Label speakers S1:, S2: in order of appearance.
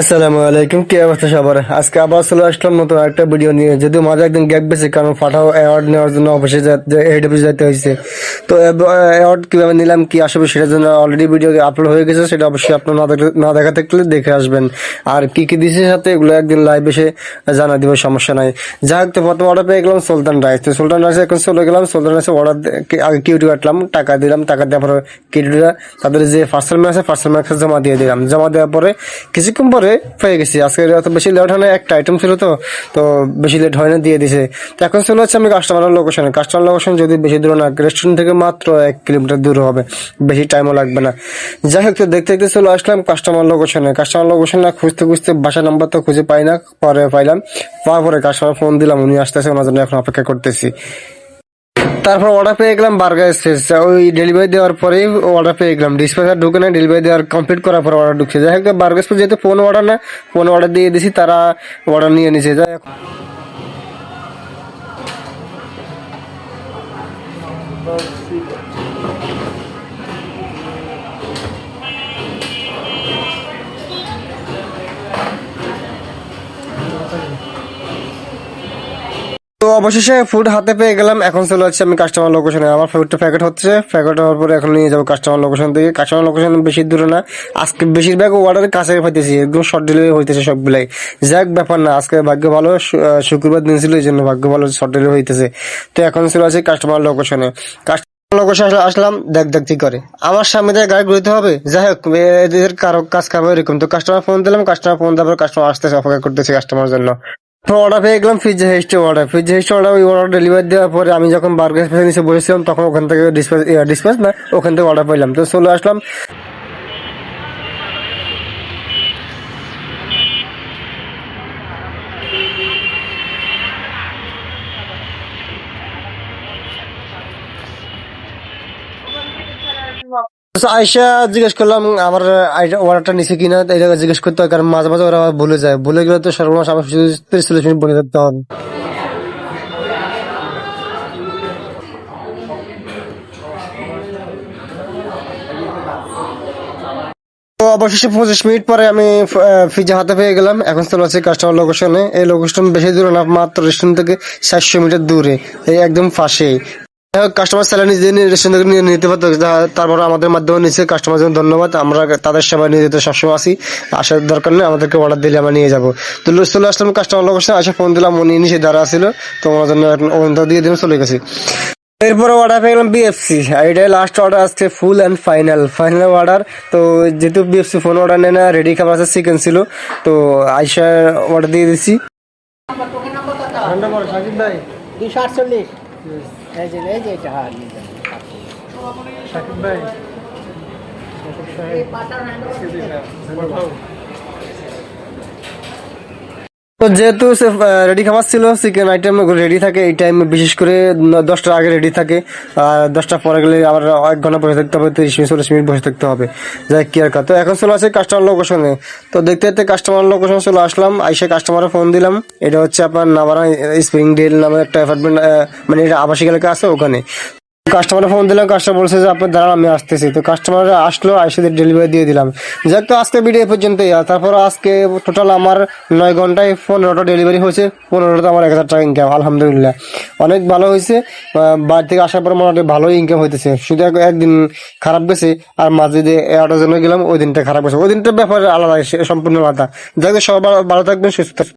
S1: আসসালামু আলাইকুম, কি অবস্থা সবার? আজকে আবার চলে আসলাম নতুন একটা ভিডিও নিয়ে। যদিও মাঝে একদিন গ্যাপ বেশি, কারণ ফাটাও অ্যাওয়ার্ড নেওয়ার জন্য অফিসে হেড যেতে হয়েছে। তো অ্যাওয়ার্ড কীভাবে নিলাম, কি আসবে সেটার জন্য অলরেডি ভিডিও আপলোড হয়ে গেছে, সেটা অবশ্যই আপনার না না দেখা থাকলে দেখে আসবেন। আর কি কি দিছে সাথে, এগুলো একদিন লাইভ এসে জানা দিব, সমস্যা নাই। যাই হোক, তো প্রথম অর্ডার পেয়ে গেলাম সুলতান রাইস। তো সুলতান রাইস এখন চলে গেলাম, সুলতান রাইসে অর্ডার আগে কিউটি কাটলাম, টাকা দিলাম, টাকা দেওয়ার পরে কিউটিটা তাদের যে পার্সেল ম্যাচ আছে পার্সেল ম্যাচ জমা দিয়ে দিলাম। জমা দেওয়ার পরে কিছুক্ষণ পরে পেয়ে গেছি। আজকে এত বেশি লেট হয় না একটা আইটেম ছিল তো তো বেশি লেট হয় না দিয়ে দিছে। তো এখন চলে হচ্ছে আমি কাস্টমারের লোকেশনে কাস্টমার লোকেশন যদি বেশি দূর না রেস্টুরেন্ট থেকে মাত্র এক কিলোমিটার দূর হবে, বেশি টাইমও লাগবে না। যাই হোক, তো দেখতে দেখতে চলে আসলাম কাস্টমার লোকেশনে কাস্টমার লোকেশনে খুঁজতে খুঁজতে বাসা নাম্বার তো খুঁজে পাই না, পরে পাইলাম। পাওয়ার পরে কাস্টমার ফোন দিলাম, উনি আসতেছে, ওনার জন্য এখন অপেক্ষা করতেছি। তারপর অর্ডার পেয়ে গেলাম বার্গার স্পেস ওই ডেলিভারি দেওয়ার পরেই অর্ডার পেয়ে গেলাম। ডিসপ্যাচার ঢুকে না ডেলিভারি দেওয়ার কমপ্লিট করার পর অর্ডার ঢুকছে। যাই হোক বার্গার স্পেস যেহেতু ফোন অর্ডার না ফোন অর্ডার দিয়ে দিছি, তারা অর্ডার নিয়ে নিছে। যাই হোক। তো অবশেষে ফুড হাতে পেয়ে গেলাম। এখন চলে যাচ্ছে আমি কাস্টমার লোকেশনে আমার ফুডটা প্যাকেট হচ্ছে। প্যাকেট হওয়ার পরে এখন নিয়ে যাব কাস্টমার লোকেশন থেকে। কাস্টমার লোকেশন বেশি দূরে না। আজকে বেশিরভাগ অর্ডার কাছে পাইতেছি। একদম শর্ট ডেলিভারি হইতেছে সবগুলাই। যাক, ব্যাপার না। আজকে ভাগ্য ভালো। শুক্রবার দিন ছিল এই জন্য ভাগ্য ভালো শর্ট ডেলিভারি হইতেছে। তো এখন চলে আছে কাস্টমার লোকেশনে লোকেশন আসলাম। দেখ দেখ, কি করে। আমার সামনে দিয়ে গাড়ি ঘুরতে হবে। যাই হোক, এদের কারও কাজ খাবে এরকম। তো কাস্টমার ফোন দিলাম। কাস্টমার ফোন দেওয়ার কাস্টমার আসতেছে, অপেক্ষা করতেছে কাস্টমার জন্য। অর্ডার পেয়ে গেলাম পিজ্জা হেস্টে অর্ডার পিজ্জা হেস্টে অর্ডার ওই অর্ডার ডেলিভারি দেওয়ার পরে আমি যখন বার্গার নিচে বসেছিলাম, তখন ওখান থেকে ডিসপ্যাচ ডিসপ্যাচ না, ওখান থেকে অর্ডার পেলাম। তো চলে আসলাম। আয়সা জিজ্ঞেস করলাম, আমার অর্ডারটা নিচে কিনা? জিজ্ঞেস করতে হয়, কারণ মাঝে মাঝে ওরা ভুলে যায়। ভুলে গেলে তো সর্বনাশ, আমার তিরিশ চল্লিশ মিনিট বলে হবে। অবশেষে পঁচিশ মিনিট পরে আমি ফ্রিজে হাতে পেয়ে গেলাম। এখন চলে আছে কাস্টমার লোকেশনে এই লোকেশন বেশি দূরে না, মাত্র রেস্টুরেন্ট থেকে চারশো মিটার দূরে। এই একদম পাশেই। কাস্টমার স্যালারি নিজে রেস্টুরেন্ট থেকে নিয়ে নিতে পারতো, যা- তারপর আমাদের মাধ্যমে নিচ্ছে। কাস্টমার জন্য ধন্যবাদ। আমরা তাদের সেবা নিয়ে যেতে সবসময় আসি আসার দরকার নেই, আমাদেরকে অর্ডার দিলে আমরা নিয়ে যাব। তো চলে আসলাম কাস্টমার লোকেশনে আসে ফোন দিলাম, উনি নিচে দাঁড়া ছিল। তো ওনার জন্য এখন দিয়ে দিলাম, চলে গেছি। এরপরে অর্ডার পেয়ে গেলাম বিএফসি এটাই লাস্ট অর্ডার আসছে full and final final order তো যেহেতু বিএফসি ফোন অর্ডার নেয় না রেডি খাবার আছে চিকেন ছিল। তো আইসা অর্ডার দিয়ে দিছি
S2: দুশো আটচল্লিশ। এই যে এই যে এটা হ্যাঁ নিয়ে যান।
S1: সাকিব ভাই তো যেহেতু রেডি খাবার ছিল চিকেন আইটেম রেডি থাকে, এই টাইমে বিশেষ করে দশটার আগে রেডি থাকে। আর দশটা পরে গেলে আবার এক ঘণ্টা বসে থাকতে হবে, তিরিশ মিনিট, চল্লিশ মিনিট বসে থাকতে হবে। যাই কি আর। তো এখন চলে আসে কাস্টমার লোকেশনে তো দেখতে দেখতে কাস্টমার লোকেশনে চলে আসলাম, আইসে কাস্টমারে ফোন দিলাম। এটা হচ্ছে আপনার নাবারা স্প্রিং ডেল নামে একটা অ্যাপার্টমেন্ট মানে এটা আবাসিক এলাকা আছে ওখানে। কাস্টমারে ফোন দিলাম কাস্টমার বলছে যে আপনার দাঁড়ান, আমি আসতেছি। তো কাস্টমার আসলো এসে ডেলিভারি দিয়ে দিলাম। যাক, তো আজকে ভিডিও পর্যন্তই। তারপর আজকে টোটাল আমার নয় ঘন্টায় পনেরোটা ডেলিভারি হয়েছে। পনেরোটা আমার এক হাজার টাকা ইনকাম আলহামদুলিল্লাহ। অনেক ভালো হয়েছে। বাড়ি থেকে আসার পর মোটামুটি ভালোই ইনকাম হইতেছে। শুধু এক- একদিন খারাপ গেছে, আর মাঝে দিয়ে এগারোটার জন্য গেলাম, ওই দিনটা খারাপ গেছে। ওই দিনটার ব্যাপারে আলাদা সম্পূর্ণ আলাদা। যাক সবাই ভালো থাকবেন, সুস্থ।